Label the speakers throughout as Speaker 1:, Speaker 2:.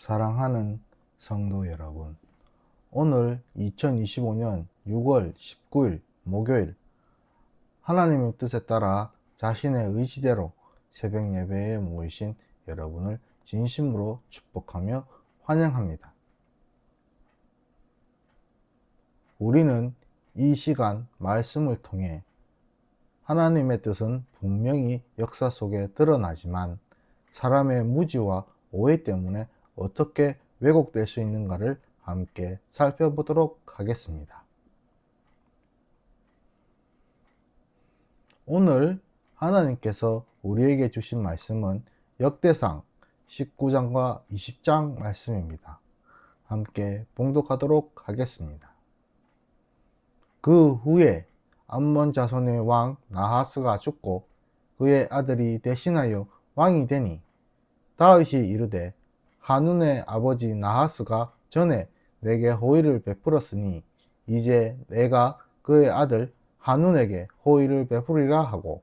Speaker 1: 사랑하는 성도 여러분, 오늘 2025년 6월 19일 목요일 하나님의 뜻에 따라 자신의 의지대로 새벽 예배에 모이신 여러분을 진심으로 축복하며 환영합니다. 우리는 이 시간 말씀을 통해 하나님의 뜻은 분명히 역사 속에 드러나지만 사람의 무지와 오해 때문에 어떻게 왜곡될 수 있는가를 함께 살펴보도록 하겠습니다. 오늘 하나님께서 우리에게 주신 말씀은 역대상 19장과 20장 말씀입니다. 함께 봉독하도록 하겠습니다. 그 후에 암몬 자손의 왕 나하스가 죽고 그의 아들이 대신하여 왕이 되니 다윗이 이르되 한운의 아버지 나하스가 전에 내게 호의를 베풀었으니 이제 내가 그의 아들 한운에게 호의를 베풀이라 하고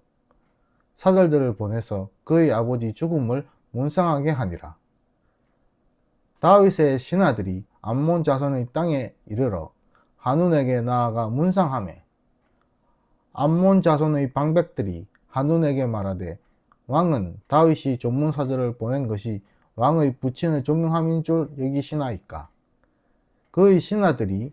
Speaker 1: 사절들을 보내서 그의 아버지 죽음을 문상하게 하니라. 다윗의 신하들이 암몬 자손의 땅에 이르러 한운에게 나아가 문상하매 암몬 자손의 방백들이 한운에게 말하되 왕은 다윗이 전문사절을 보낸 것이 왕의 부친을 존경함인 줄 여기시나이까. 그의 신하들이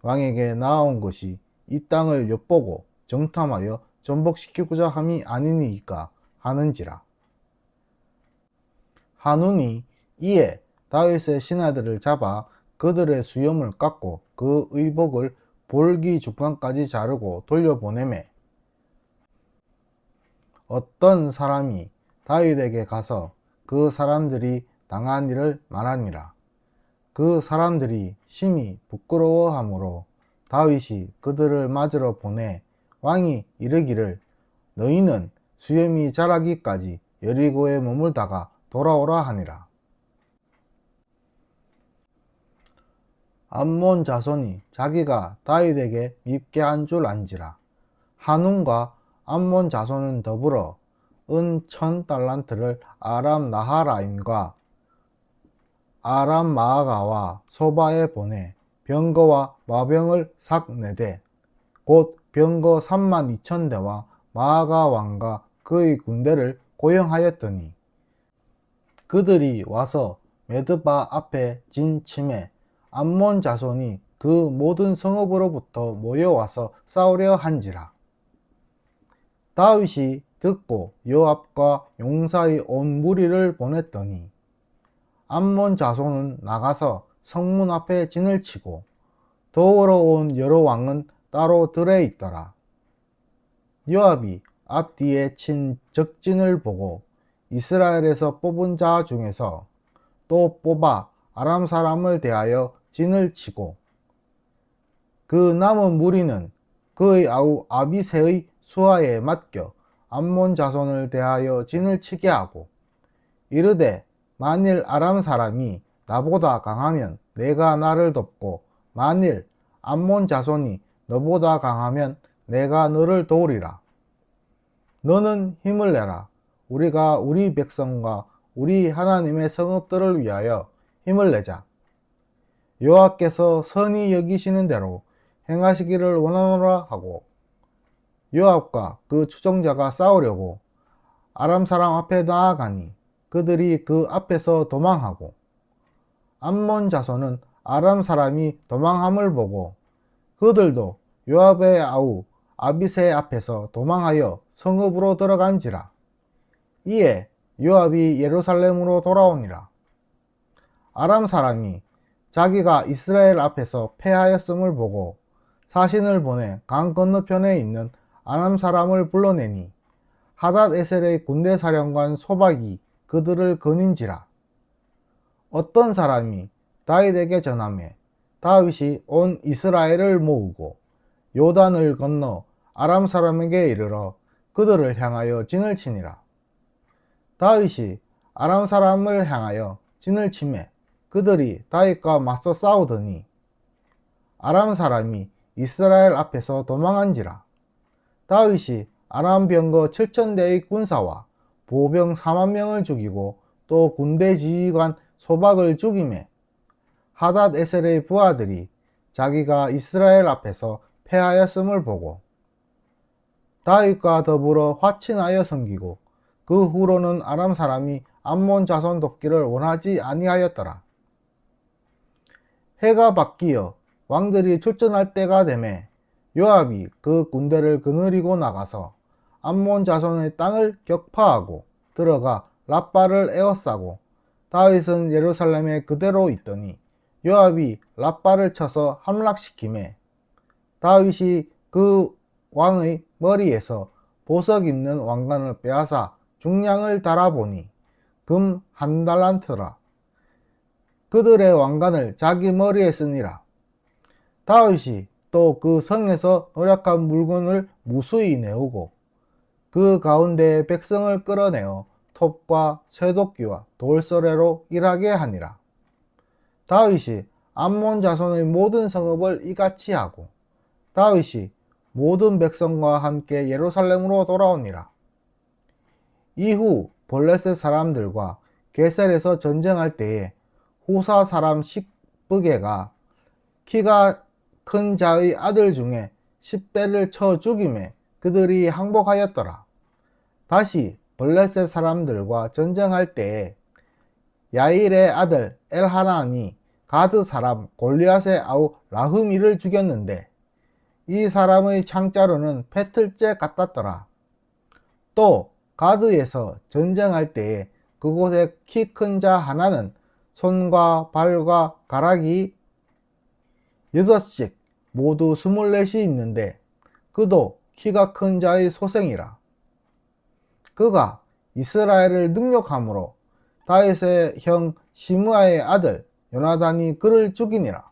Speaker 1: 왕에게 나아온 것이 이 땅을 엿보고 정탐하여 전복시키고자 함이 아니니까 하는지라. 한운이 이에 다윗의 신하들을 잡아 그들의 수염을 깎고 그 의복을 볼기 중간까지 자르고 돌려보내매 어떤 사람이 다윗에게 가서 그 사람들이 당한 일을 말하니라. 그 사람들이 심히 부끄러워하므로 다윗이 그들을 맞으러 보내 왕이 이르기를 너희는 수염이 자라기까지 여리고에 머물다가 돌아오라 하니라. 암몬 자손이 자기가 다윗에게 밉게 한 줄 안지라. 한운과 암몬 자손은 더불어 은천 달란트를 아람 나하라임과 아람 마아가와 소바에 보내 병거와 마병을 삭 내되 곧 병거 3만 2천 대와 마아가 왕과 그의 군대를 고용하였더니 그들이 와서 메드바 앞에 진 침에 암몬 자손이 그 모든 성읍으로부터 모여와서 싸우려 한지라. 다윗이 듣고 요압과 용사의 온 무리를 보냈더니 암몬 자손은 나가서 성문 앞에 진을 치고 도우러 온 여러 왕은 따로 들에 있더라. 요압이 앞뒤에 친 적진을 보고 이스라엘에서 뽑은 자 중에서 또 뽑아 아람 사람을 대하여 진을 치고 그 남은 무리는 그의 아우 아비세의 수하에 맡겨 암몬 자손을 대하여 진을 치게 하고 이르되 만일 아람 사람이 나보다 강하면 내가 나를 돕고 만일 암몬 자손이 너보다 강하면 내가 너를 도우리라. 너는 힘을 내라. 우리가 우리 백성과 우리 하나님의 성읍들을 위하여 힘을 내자. 여호와께서 선히 여기시는 대로 행하시기를 원하노라 하고 요압과 그 추종자가 싸우려고 아람 사람 앞에 나아가니 그들이 그 앞에서 도망하고 암몬 자손은 아람 사람이 도망함을 보고 그들도 요압의 아우 아비세 앞에서 도망하여 성읍으로 들어간지라. 이에 요압이 예루살렘으로 돌아오니라. 아람 사람이 자기가 이스라엘 앞에서 패하였음을 보고 사신을 보내 강 건너편에 있는 아람 사람을 불러내니 하닷 에셀의 군대 사령관 소박이 그들을 거닌지라. 어떤 사람이 다윗에게 전함에 다윗이 온 이스라엘을 모으고 요단을 건너 아람 사람에게 이르러 그들을 향하여 진을 치니라. 다윗이 아람 사람을 향하여 진을 치매 그들이 다윗과 맞서 싸우더니 아람 사람이 이스라엘 앞에서 도망한지라 다윗이 아람 병거 7천 대의 군사와 보병 4만 명을 죽이고 또 군대 지휘관 소박을 죽임에 하닷 에셀의 부하들이 자기가 이스라엘 앞에서 패하였음을 보고 다윗과 더불어 화친하여 섬기고 그 후로는 아람 사람이 암몬 자손 돕기를 원하지 아니하였더라. 해가 바뀌어 왕들이 출전할 때가 되매 요압이 그 군대를 거느리고 나가서 암몬 자손의 땅을 격파하고 들어가 라빠를 에워싸고 다윗은 예루살렘에 그대로 있더니 요압이 라빠를 쳐서 함락시키매 다윗이 그 왕의 머리에서 보석 있는 왕관을 빼앗아 중량을 달아보니 금 한 달란트라. 그들의 왕관을 자기 머리에 쓰니라. 다윗이 또 그 성에서 노력한 물건을 무수히 내오고 그 가운데 백성을 끌어내어 톱과 쇠도끼와 돌서래로 일하게 하니라. 다윗이 암몬 자손의 모든 성읍을 이같이 하고 다윗이 모든 백성과 함께 예루살렘으로 돌아오니라. 이후 볼레셋 사람들과 게셀에서 전쟁할 때에 후사 사람 식브게가 키가 큰 자의 아들 중에 10배를 쳐 죽임에 그들이 항복하였더라. 다시 블레셋 사람들과 전쟁할 때에 야일의 아들 엘하나니 가드 사람 골리앗의 아우 라흐미를 죽였는데 이 사람의 창자로는 패틀째 같았더라. 또 가드에서 전쟁할 때에 그곳에 키 큰 자 하나는 손과 발과 가락이 여덟씩 모두 스물넷이 있는데 그도 키가 큰 자의 소생이라. 그가 이스라엘을 능력함으로 다윗의 형 시므아의 아들 요나단이 그를 죽이니라.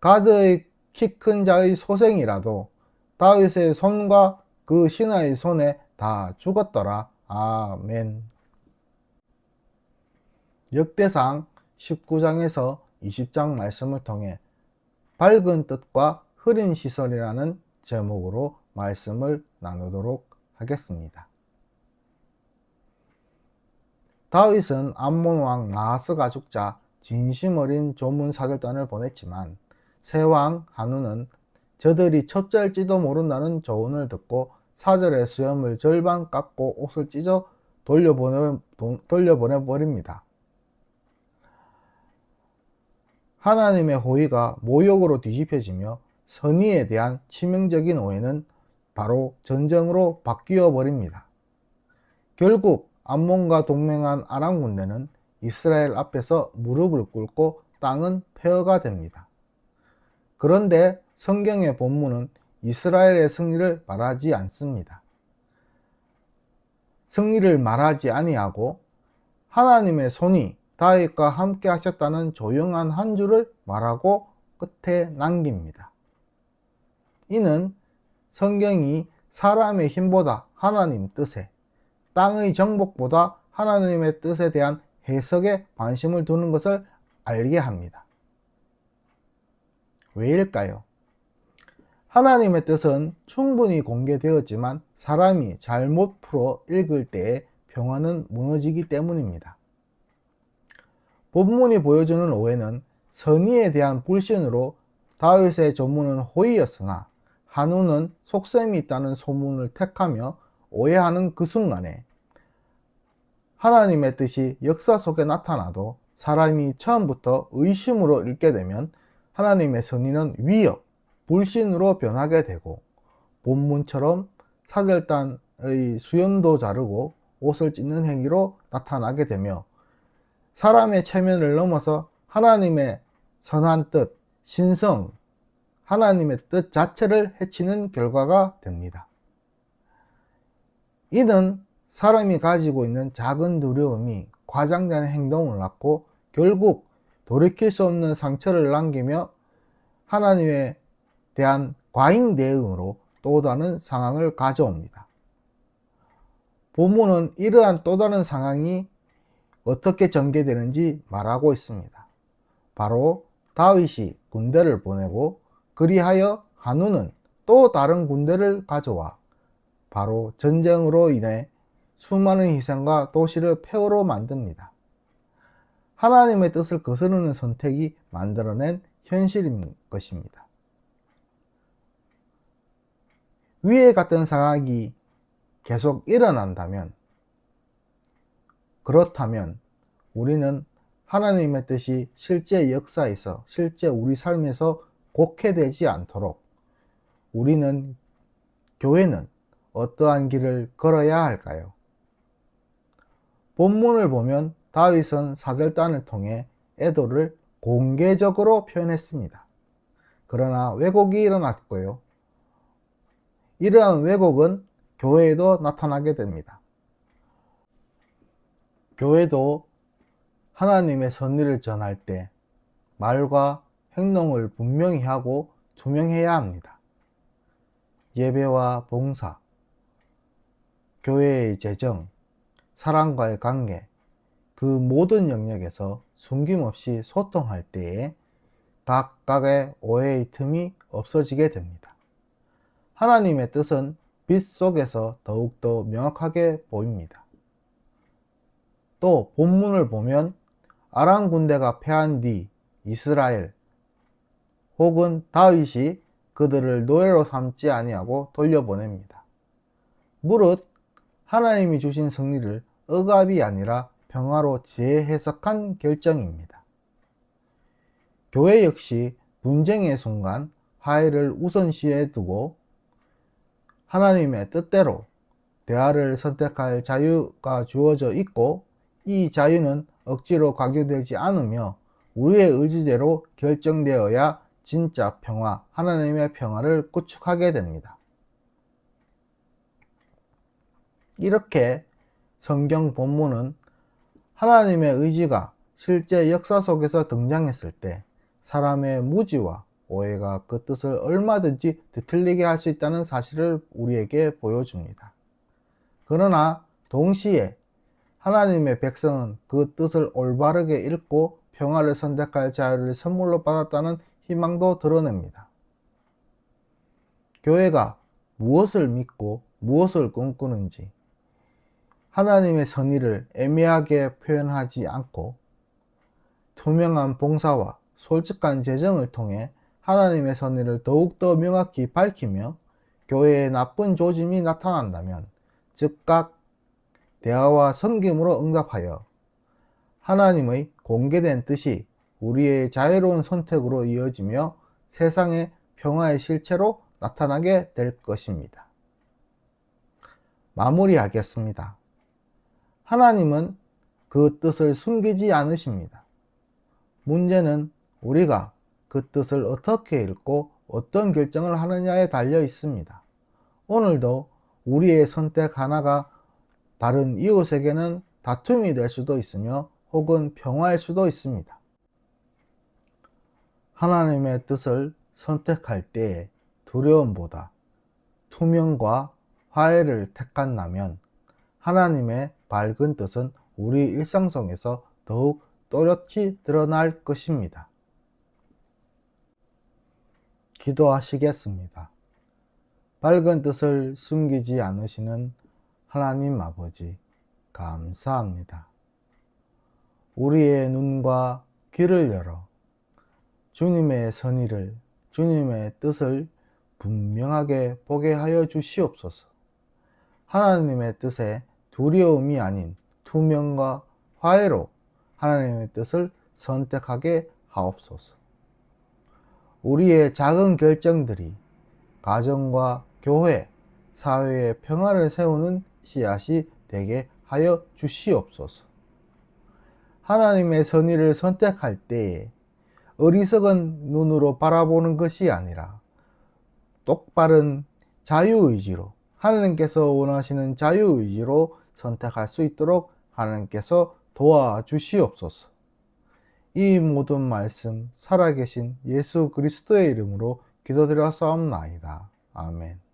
Speaker 1: 가드의 키 큰 자의 소생이라도 다윗의 손과 그 신하의 손에 다 죽었더라. 아멘. 역대상 19장에서 20장 말씀을 통해 밝은 뜻과 흐린 시설이라는 제목으로 말씀을 나누도록 하겠습니다. 다윗은 암몬 왕 마하스가 죽자 진심 어린 조문 사절단을 보냈지만 새왕 한우는 저들이 첩자일지도 모른다는 조언을 듣고 사절의 수염을 절반 깎고 옷을 찢어 돌려보내, 돌려보내 버립니다. 하나님의 호의가 모욕으로 뒤집혀지며 선의에 대한 치명적인 오해는 바로 전쟁으로 바뀌어 버립니다. 결국 암몬과 동맹한 아람 군대는 이스라엘 앞에서 무릎을 꿇고 땅은 폐허가 됩니다. 그런데 성경의 본문은 이스라엘의 승리를 말하지 않습니다. 승리를 말하지 아니하고 하나님의 손이 다윗과 함께 하셨다는 조용한 한 줄을 말하고 끝에 남깁니다. 이는 성경이 사람의 힘보다 하나님 뜻에, 땅의 정복보다 하나님의 뜻에 대한 해석에 관심을 두는 것을 알게 합니다. 왜일까요? 하나님의 뜻은 충분히 공개되었지만 사람이 잘못 풀어 읽을 때에 평화는 무너지기 때문입니다. 본문이 보여주는 오해는 선의에 대한 불신으로 다윗의 전문은 호의였으나 한우는 속셈이 있다는 소문을 택하며 오해하는 그 순간에 하나님의 뜻이 역사 속에 나타나도 사람이 처음부터 의심으로 읽게 되면 하나님의 선의는 위협, 불신으로 변하게 되고 본문처럼 사절단의 수염도 자르고 옷을 찢는 행위로 나타나게 되며 사람의 체면을 넘어서 하나님의 선한 뜻, 신성, 하나님의 뜻 자체를 해치는 결과가 됩니다. 이는 사람이 가지고 있는 작은 두려움이 과장된 행동을 낳고 결국 돌이킬 수 없는 상처를 남기며 하나님에 대한 과잉 대응으로 또 다른 상황을 가져옵니다. 본문은 이러한 또 다른 상황이 어떻게 전개되는지 말하고 있습니다. 바로 다윗이 군대를 보내고 그리하여 한우는 또 다른 군대를 가져와 바로 전쟁으로 인해 수많은 희생과 도시를 폐허로 만듭니다. 하나님의 뜻을 거스르는 선택이 만들어낸 현실인 것입니다. 위에 같은 상황이 계속 일어난다면, 그렇다면 우리는 하나님의 뜻이 실제 역사에서, 실제 우리 삶에서 곡해되지 않도록 우리는, 교회는 어떠한 길을 걸어야 할까요? 본문을 보면 다윗은 사절단을 통해 애도를 공개적으로 표현했습니다. 그러나 왜곡이 일어났고요. 이러한 왜곡은 교회에도 나타나게 됩니다. 교회도 하나님의 선의를 전할 때 말과 행동을 분명히 하고 투명해야 합니다. 예배와 봉사, 교회의 재정, 사랑과의 관계, 그 모든 영역에서 숨김없이 소통할 때에 각각의 오해의 틈이 없어지게 됩니다. 하나님의 뜻은 빛 속에서 더욱더 명확하게 보입니다. 또 본문을 보면 아람 군대가 패한 뒤 이스라엘 혹은 다윗이 그들을 노예로 삼지 아니하고 돌려보냅니다. 무릇 하나님이 주신 승리를 억압이 아니라 평화로 재해석한 결정입니다. 교회 역시 분쟁의 순간 화해를 우선시해 두고 하나님의 뜻대로 대화를 선택할 자유가 주어져 있고 이 자유는 억지로 강요되지 않으며 우리의 의지대로 결정되어야 진짜 평화, 하나님의 평화를 구축하게 됩니다. 이렇게 성경 본문은 하나님의 의지가 실제 역사 속에서 등장했을 때 사람의 무지와 오해가 그 뜻을 얼마든지 뒤틀리게 할 수 있다는 사실을 우리에게 보여줍니다. 그러나 동시에 하나님의 백성은 그 뜻을 올바르게 읽고 평화를 선택할 자유를 선물로 받았다는 희망도 드러냅니다. 교회가 무엇을 믿고 무엇을 꿈꾸는지 하나님의 선의를 애매하게 표현하지 않고 투명한 봉사와 솔직한 재정을 통해 하나님의 선의를 더욱더 명확히 밝히며 교회에 나쁜 조짐이 나타난다면 즉각 대화와 섬김으로 응답하여 하나님의 공개된 뜻이 우리의 자유로운 선택으로 이어지며 세상의 평화의 실체로 나타나게 될 것입니다. 마무리하겠습니다. 하나님은 그 뜻을 숨기지 않으십니다. 문제는 우리가 그 뜻을 어떻게 읽고 어떤 결정을 하느냐에 달려 있습니다. 오늘도 우리의 선택 하나가 다른 이웃에게는 다툼이 될 수도 있으며 혹은 평화일 수도 있습니다. 하나님의 뜻을 선택할 때 두려움보다 투명과 화해를 택한다면 하나님의 밝은 뜻은 우리 일상 속에서 더욱 또렷이 드러날 것입니다. 기도하시겠습니다. 밝은 뜻을 숨기지 않으시는 하나님 아버지, 감사합니다. 우리의 눈과 귀를 열어 주님의 선의를, 주님의 뜻을 분명하게 보게 하여 주시옵소서. 하나님의 뜻에 두려움이 아닌 투명과 화해로 하나님의 뜻을 선택하게 하옵소서. 우리의 작은 결정들이 가정과 교회, 사회의 평화를 세우는 씨앗이 되게 하여 주시옵소서. 하나님의 선의를 선택할 때에 어리석은 눈으로 바라보는 것이 아니라 똑바른 자유의지로 하나님께서 원하시는 자유의지로 선택할 수 있도록 하나님께서 도와주시옵소서. 이 모든 말씀 살아계신 예수 그리스도의 이름으로 기도드려 싸움나이다. 아멘.